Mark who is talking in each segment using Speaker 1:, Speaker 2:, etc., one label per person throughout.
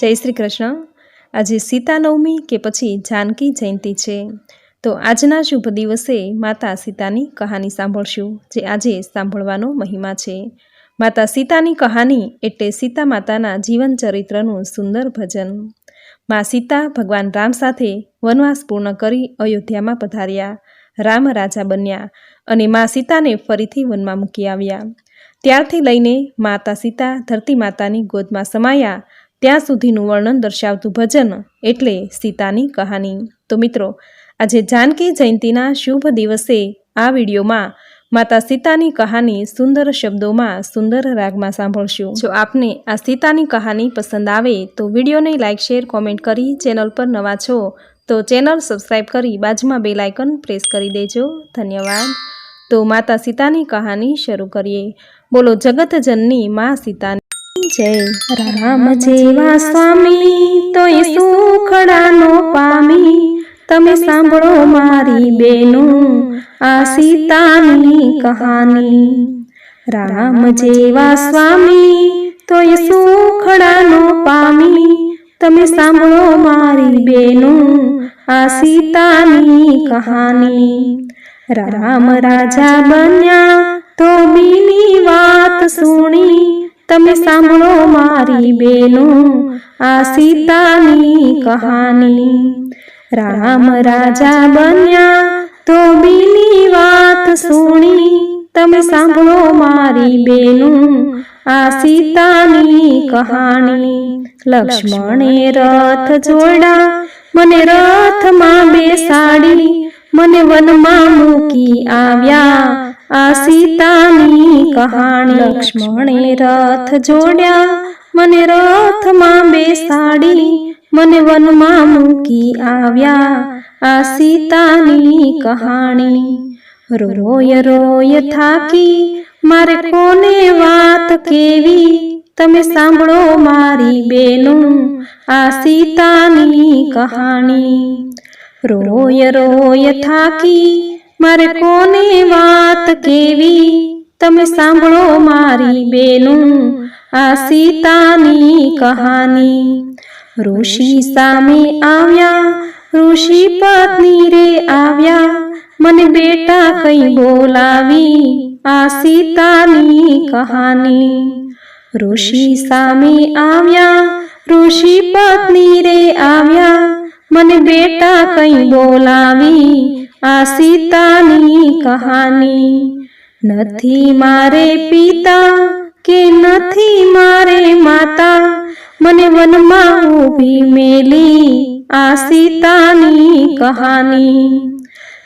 Speaker 1: જય શ્રી કૃષ્ણ. આજે સીતા નવમી કે પછી જાનકી જયંતિ છે. તો આજના શુભ દિવસે માતા સીતાની કહાની સાંભળશું, જે આજે સાંભળવાનો મહિમા છે. માતા સીતાની કહાની એટલે સીતા માતાના જીવન ચરિત્રનું સુંદર ભજન. મા સીતા ભગવાન રામ સાથે વનવાસ પૂર્ણ કરી અયોધ્યામાં પધાર્યા, રામ રાજા બન્યા અને મા સીતાને ફરીથી વનમાં મૂકી આવ્યા. ત્યારથી લઈને માતા સીતા ધરતી માતાની ગોદમાં સમાયા ત્યાં સુધીનું વર્ણન દર્શાવતું ભજન એટલે સીતાની કહાની. તો મિત્રો, આજે જાનકી જયંતિના શુભ દિવસે આ વિડીયોમાં માતા સીતાની કહાની સુંદર શબ્દોમાં સુંદર રાગમાં સાંભળશું. જો આપને આ સીતાની કહાની પસંદ આવે તો વિડીયોને લાઇક શેર, કોમેન્ટ કરી ચેનલ પર નવા છો તો ચેનલ સબસ્ક્રાઈબ કરી બાજુમાં બે લાઇકન પ્રેસ કરી દેજો. ધન્યવાદ. તો માતા સીતાની કહાની શરૂ કરીએ. બોલો જગતજનની મા સીતાની જય રામ જેવા સ્વામી તો એ સુખડાનો પામી. તમે સાંભળો મારી બેનો આ સીતાની કહાની. રામ જેવા સ્વામી તો એ સુખડાનો પામી. તમે સાંભળો મારી બેનો આ સીતાની કહાની. રામ રાજા બન્યા તો બીની વાત સુણી. તમે સાંભળો મારી બેનો આ સીતાની કહાની. રામ રાજા બન્યા તો બીની વાત સુણી. તમે સાંભળો મારી બેનો આ સીતાની કહાણી લક્ષ્મણે રથ જોડા મને રથમાં બેસાડી. મને વનમાં મૂકી આવ્યા. આ સીતાની કહાણી લક્ષ્મણે રથ જોડ્યા. મને રથમાં બેસાડી મને વનમાં મૂકી આવ્યા. આ સીતાની કહાણી. રોય રોય થાકી. મારે કોને વાત કેવી? તમે સાંભળો મારી બેનું. આ સીતાની કહાણી. રોય રોય થાકી. મારે કોને વાત કેવી? તમે સાંભળો મારી બેનું. આ સીતાની કહાની. ઋષિ સામે આવ્યા. ઋષિ પત્ની રે આવ્યા. મને બેટા કઈ બોલાવી. આ સીતાની કહાની. ઋષિ સામે આવ્યા. ઋષિ પત્ની રે આવ્યા. મને બેટા કઈ બોલાવી. આ સીતાની કહાની નથી મારે પિતા કે નથી મારે માતા? મને વનમાં ઊભી મેલી આ સીતાની કહાની.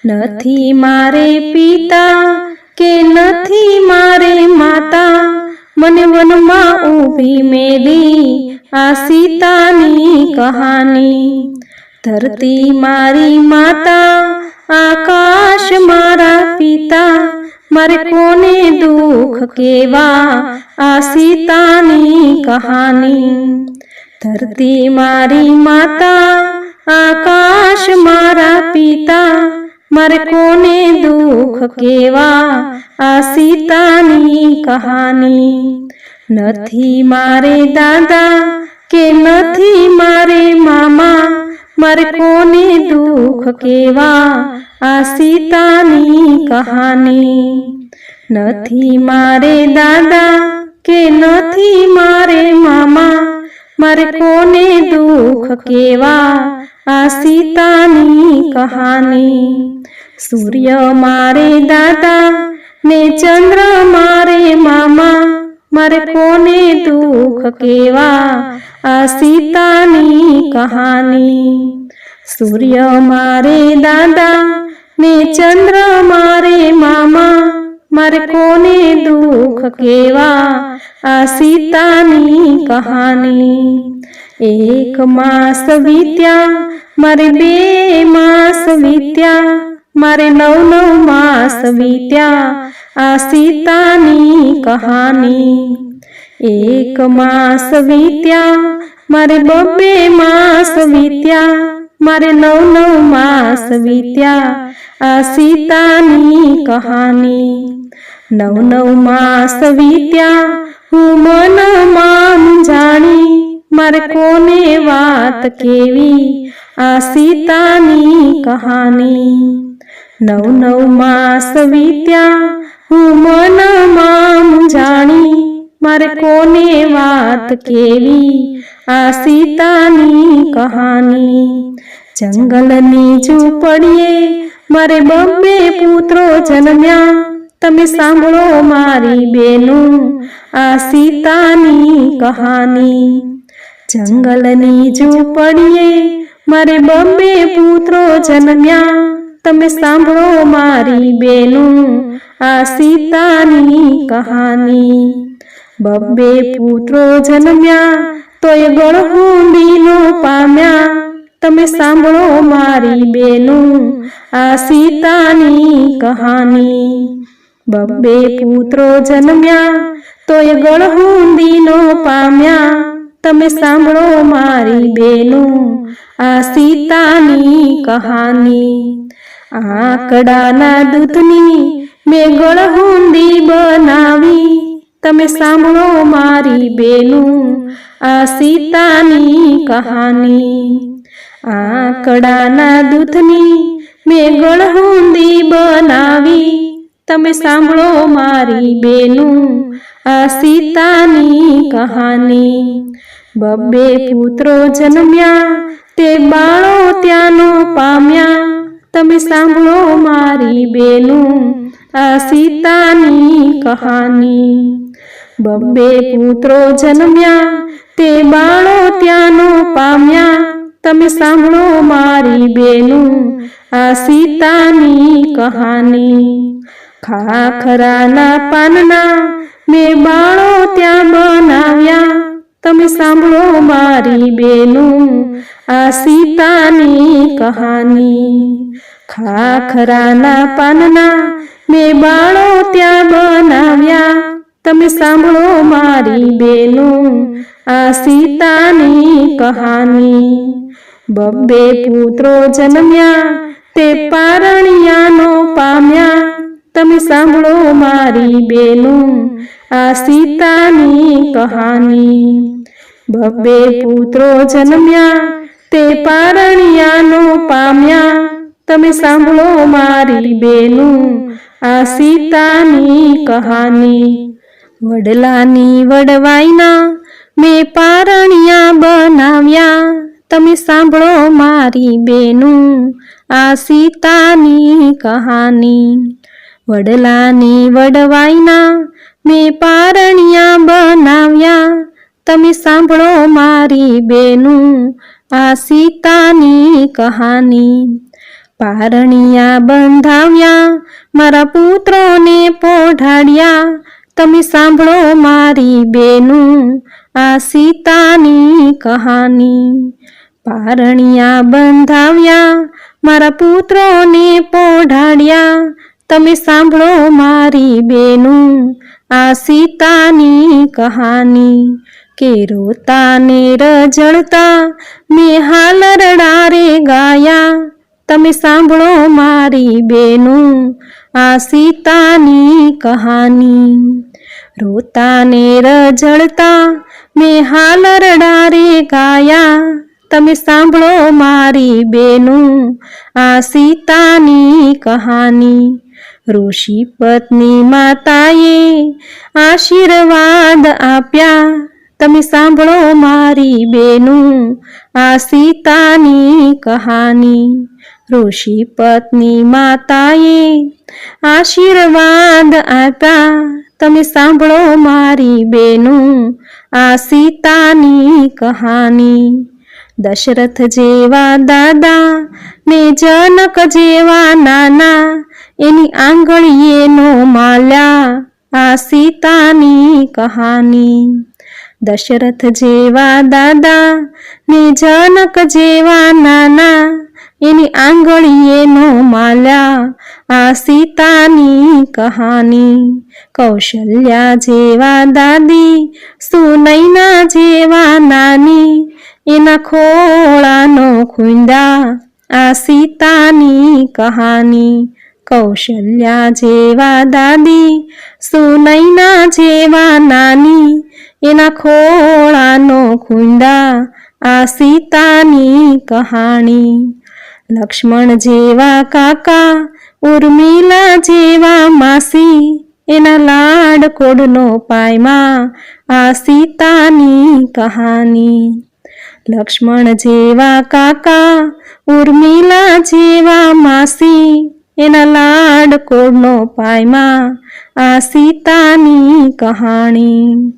Speaker 1: નથી મારે પિતા કે નથી મારે માતા? મને વનમાં ઊભી મેલી આ સીતાની કહાની. ધરતી મારી માતા આકાશ મારા પિતા, મારે કોને દુઃખ કેવા? આ સીતાની કહાની. ધરતી મારી માતા, આકાશ મારા પિતા, મારે કોને દુઃખ કેવા? આ સીતાની કહાની. નથી મારે દાદા કે નથી મારે મામા મારે કોને દુઃખ કેવા? આ સીતાની કહાની. નથી મારે દાદા કે નથી મારે મામા? મારે કોને દુઃખ કેવા? આ સીતાની કહાની. સૂર્ય મારે દાદા ને ચંદ્ર મારે મામા? મારે કોને દુઃખ કેવા? આ સીતાની કહાની. સૂર્ય મારે દાદા ને ચંદ્ર મારે મામા. મારે કોને દુઃખ કેવા? આ સીતાની કહાની. એક માસ વીત્યા મારે બે માસ વીત્યા. મારે નવ નવ માસ વીત્યા. આ સીતાની કહાની એક માસ વીત્યા મારે બબે માસ વીત્યા મારે નવ નવ માસ વીત્યા આ સીતાની કહાની નવ નવ માસ વીત્યા હું મનમાં જાણી મારે કોને વાત કેવી આ સીતાની કહાની નવ નવ માસ વીત્યા હું મનમાં જાણી મારે કોને વાત કેવી? આ સીતાની કહાની. જંગલની ઝૂંપડીએ મારે બબ્બે પુત્રો જન્મ્યા. તમે સાંભળો મારી બેનો. આ સીતાની કહાની. જંગલની ઝૂંપડીએ મારે બબ્બે પુત્રો જન્મ્યા. તમે સાંભળો મારી બેનું. આ સીતાની કહાની બબ્બે પુત્રો જન્મ્યા તોય ગળહુંડીનો પામ્યા તમે સાંભળો મારી બેનું આ સીતાની કહાની બબ્બે પુત્રો જન્મ્યા તોય ગળહુંડીનો પામ્યા તમે સાંભળો મારી બેનું આ સીતાની કહાની આંકડાના દૂધની મેં હુંદી બનાવી. તમે સાંભળો મારી બેનું આ સીતાની કહાની. આંકડાના દૂધની મેં હુંદી બનાવી. તમે સાંભળો મારી બેનું આ સીતાની કહાની. બબ્બે પુત્રો જન્મ્યા તે બાળો ત્યાંનો પામ્યા. તમે સાંભળો મારી બેનું આ સીતાની કહાની. બબ્બે પુત્રો જન્મ્યા, તે બાળો ત્યાંનો પામ્યા. તમે સાંભળો મારી બેનું, આ સીતાની કહાની. ખાખરાના પાનના મેં બાળો ત્યાં બનાવ્યા. તમે સાંભળો મારી બેનું, આ સીતાની કહાની. ખાખરાના પાનના મેં બાળો ત્યાં બનાવ્યા. તમે સાંભળો મારી બેનો. આ સીતાની કહાની. બબ્બે પુત્રો જન્મ્યા, તે પારણિયાનો પામ્યા. તમે સાંભળો મારી બેનો. આ સીતાની કહાની. બબ્બે પુત્રો જન્મ્યા, તે પારણિયાનો પામ્યા. તમે સાંભળો મારી બેનું. આ સીતાની કહાની. વડલાની વડવાઈના મેં પારણિયા બનાવ્યા. તમે સાંભળો મારી બેનું આ સીતાની કહાની. વડલાની વડવાઈના મેં પારણિયા બનાવ્યા. તમે સાંભળો મારી બેનું આ સીતાની કહાની. પારણિયા બંધાવ્યા, મારા પુત્રોને પોઢાડ્યા. તમે સાંભળો મારી બેનું આ સીતાની કહાની. પારણિયા બંધાવ્યા, મારા પુત્રોને પોઢાડ્યા. તમે સાંભળો મારી બેનું આ સીતાની કહાની. કે રોતા ને રજળતા મેં હાલ રડારે ગાયા. તમે સાંભળો મારી બેનું, આ સીતાની કહાની. રોતા ને રજળતા મેં હાલ રડારે ગાયા. તમે સાંભળો મારી બેનું, આ સીતાની કહાની. ઋષિ પત્ની માતાએ આશીર્વાદ આપ્યા. તમે સાંભળો મારી બેનું, આ સીતાની કહાની. ઋષિ પત્ની માતાએ આશીર્વાદ આપ્યા. તમે સાંભળો મારી બેનું આ સીતાની કહાની. દશરથ જેવા દાદા ને જનક જેવા નાના એની આંગળીએ નો માલ્યા આ સીતાની કહાની. દશરથ જેવા દાદા ને જનક જેવા નાના એની આંગળીએ નો માલ્યા, આ સીતાની કહાની. કૌશલ્યા જેવા દાદી, સુનૈના જેવા નાની, એના ખોળાનો ખુંદા આ સીતાની કહાની. કૌશલ્યા જેવા દાદી, સુનૈના જેવા નાની, એના ખોળાનો ખુંદા આ સીતાની કહાણી લક્ષ્મણ જેવા કાકા, ઉર્મિલા જેવા માસી, એના લાડ કોડનો પાયમાં આ સીતાની કહાની. લક્ષ્મણ જેવા કાકા, ઉર્મિલા જેવા માસી, એના લાડ કોડનો પાયમાં આ સીતાની કહાણી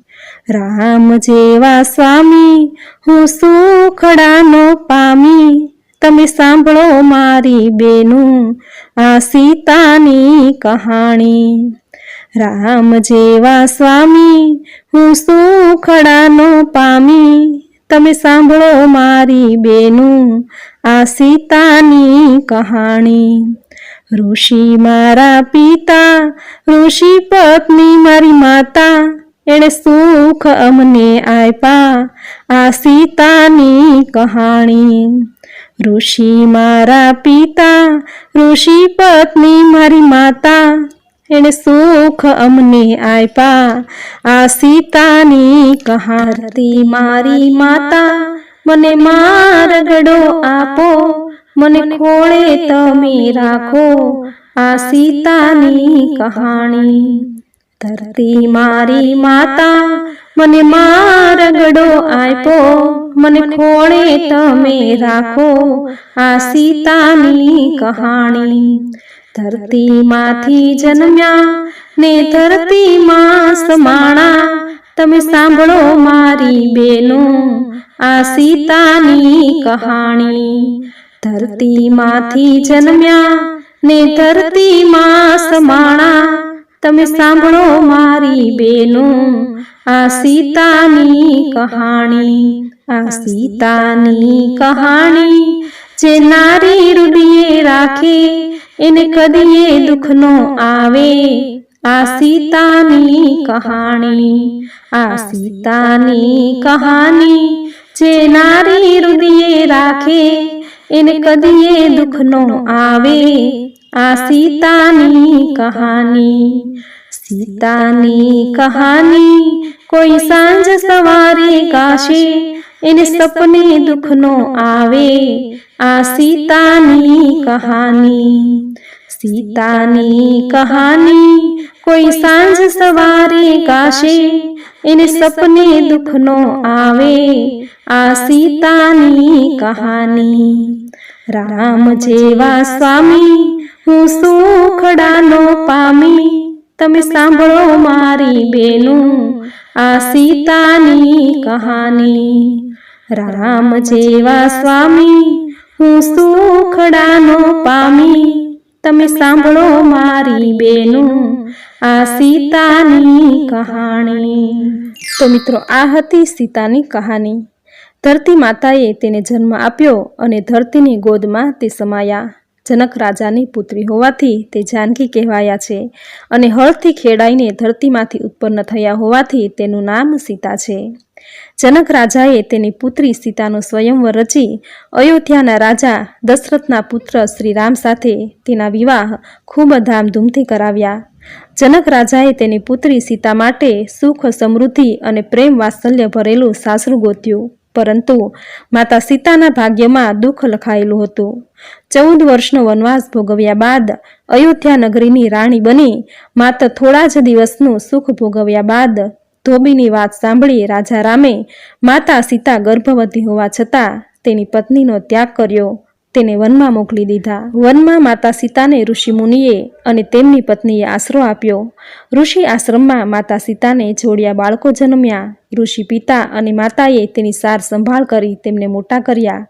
Speaker 1: રામ જેવા સ્વામી, હું સુખડાનો પામી તમે સાંભળો મારી બેનું, આ સીતાની કહાણી. રામ જેવા સ્વામી, હું સુખડાનો પામી. તમે સાંભળો મારી બેનું, આ સીતાની કહાણી. ઋષિ મારા પિતા, ઋષિ પત્ની મારી માતા, એણે સુખ અમને આપ્યા. આ સીતાની કહાણી. ઋષિ મારા પિતા, ઋષિ પત્ની મારી માતા, એણે સુખ અમને આપ્યા. આ સીતાની કહારતી મારી માતા, મને માર ગડો આપો, મને ખોળે તમે રાખો. આ સીતાની કહાણી. ધરતી મારી માતા, મને માર ગડો આપ્યો. મને ખોળે તમે રાખો? આ સીતાની કહાણી. ધરતીમાંથી જન્મ્યા ને ધરતીમાં સમાણા. તમે સાંભળો મારી બેનો આ સીતાની કહાણી. ધરતીમાંથી જન્મ્યા ને ધરતીમાં સમાણા. તમે સાંભળો મારી બેનો આ સીતાની કહાણી. આ સીતાની કહાણી જે નારી રૂઢીએ રાખે એને કદીએ દુઃખનો આવે. આ સીતાની કહાણી. આ સીતાની કહાની જે નારી રૂઢીએ રાખે એને કદીએ દુઃખનો આવે. આ સીતાની કહાની સીતાની કહાની કોઈ સાંજ સવારે ગાશે. એને સપને દુઃખનો આવે આ સીતાની કહાની. સીતાની કહાની કોઈ સાંજ સવારે ગાશે. એને સપને દુઃખનો આવે આ સીતાની કહાની. રામ જેવા સ્વામી હું સુખડાનો પામી. તમે સાંભળો મારી બેનું આ સીતાની કહાની. રામ જેવા સ્વામી, હું સુખડાનો પામી. તમે સાંભળો મારી બેનું આ સીતાની કહાણી. તો મિત્રો, આ હતી સીતાની કહાની. ધરતી માતાએ તેને જન્મ આપ્યો અને ધરતીની ગોદમાં તે સમાયા. જનક રાજાની પુત્રી હોવાથી તે જાનકી કહેવાયા છે અને હળથી ખેડાઈને ધરતીમાંથી ઉત્પન્ન થયા હોવાથી તેનું નામ સીતા છે. જનક રાજાએ તેની પુત્રી સીતાનો સ્વયંવર રચી અયોધ્યાના રાજા દશરથના પુત્ર શ્રી રામ સાથે તેના વિવાહ ખૂબ ધામધૂમથી કરાવ્યા. જનક રાજાએ તેની પુત્રી સીતા માટે સુખ, સમૃદ્ધિ અને પ્રેમ વાત્સલ્ય ભરેલું સાસરું ગોત્યું. પરંતુ માતા સીતાના ભાગ્યમાં દુઃખ લખાયેલું હતું. ચૌદ વર્ષનો વનવાસ ભોગવ્યા બાદ અયોધ્યા નગરીની રાણી બની માત્ર થોડા જ દિવસનું સુખ ભોગવ્યા બાદ ધોબીની વાત સાંભળી રાજા રામે માતા સીતા ગર્ભવતી હોવા છતાં તેની પત્નીનો ત્યાગ કર્યો. તેને વનમાં મોકલી દીધા. વનમાં માતા સીતાને ઋષિમુનિએ અને તેમની પત્નીએ આશરો આપ્યો. ઋષિ આશ્રમમાં માતા સીતાને જોડિયા બાળકો જન્મ્યા. ઋષિ પિતા અને માતાએ તેની સાર સંભાળ કરી તેમને મોટા કર્યા.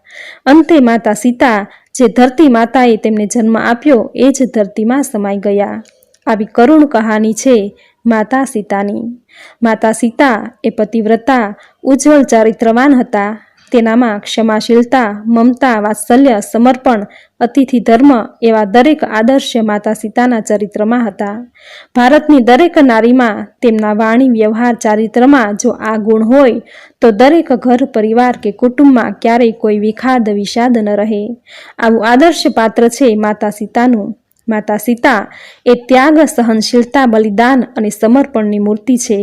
Speaker 1: અંતે માતા સીતા જે ધરતી માતાએ તેમને જન્મ આપ્યો એ જ ધરતીમાં સમાઈ ગયા. આવી કરુણ કહાની છે માતા સીતાની. માતા સીતા એ પતિવ્રતા, ઉજ્જવળ ચારિત્રવાન હતા. તેનામાં ક્ષમાશીલતા, મમતા, વાત્સલ્ય, સમર્પણ, અતિથિ ધર્મ એવા દરેક આદર્શ માતા સીતાના ચરિત્રમાં હતા. ભારતની દરેક નારીમાં તેમના વાણી, વ્યવહાર, ચારિત્રમાં જો આ ગુણ હોય, તો દરેક ઘર, પરિવાર કે કુટુંબમાં ક્યારેય કોઈ વિખાદ, વિષાદ ન રહે. આવું આદર્શ પાત્ર છે માતા સીતાનું. માતા સીતા એ ત્યાગ, સહનશીલતા, બલિદાન અને સમર્પણની મૂર્તિ છે.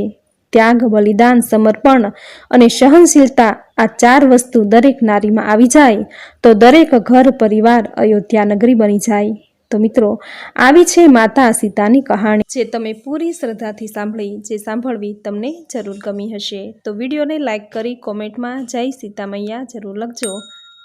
Speaker 1: ત્યાગ, બલિદાન, સમર્પણ અને સહનશીલતા આ ચાર વસ્તુ દરેક નારીમાં આવી જાય તો દરેક ઘર, પરિવાર, અયોધ્યા નગરી બની જાય. તો મિત્રો, આવી છે માતા સીતાની કહાણી. જે તમે પૂરી શ્રદ્ધાથી સાંભળી, જે સાંભળવી તમને જરૂર ગમી હશે. તો વિડીયોને લાઇક કરી કોમેન્ટમાં જય સીતામૈયા જરૂર લખજો.